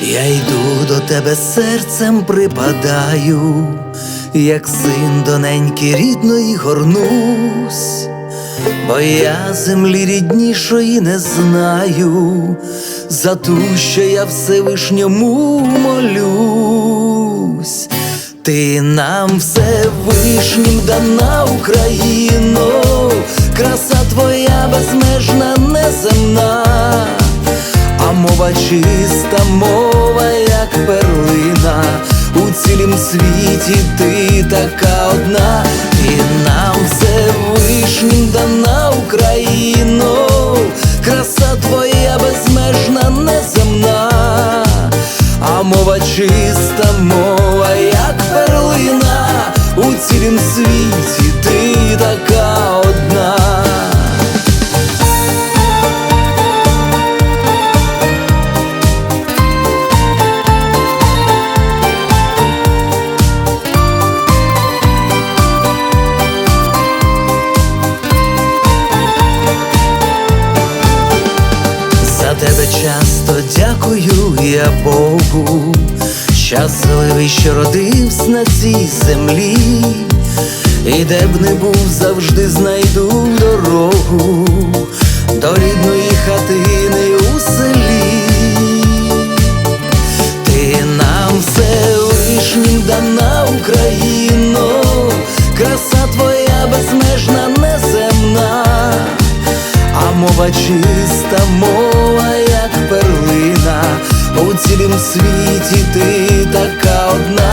Я йду до тебе серцем припадаю, як син до неньки рідної горнусь, бо я землі ріднішої не знаю, за ту, що я Всевишньому молюсь. Ти нам Всевишнім дана Україно, мова чиста, мова, як перлина, у цілім світі ти така одна, і нам Всевишнім дана Україно, краса твоя безмежна неземна, а мова чиста, мова, як перлина, у цілім світі ти така часто дякую я Богу, щасливий, що родився на цій землі, і де б не був, завжди знайду дорогу до рідної хатини у селі. Ти нам Всевишнім дана Україно, краса твоя безмежна неземна, а мова чиста, мова, у цілім світі ти така одна,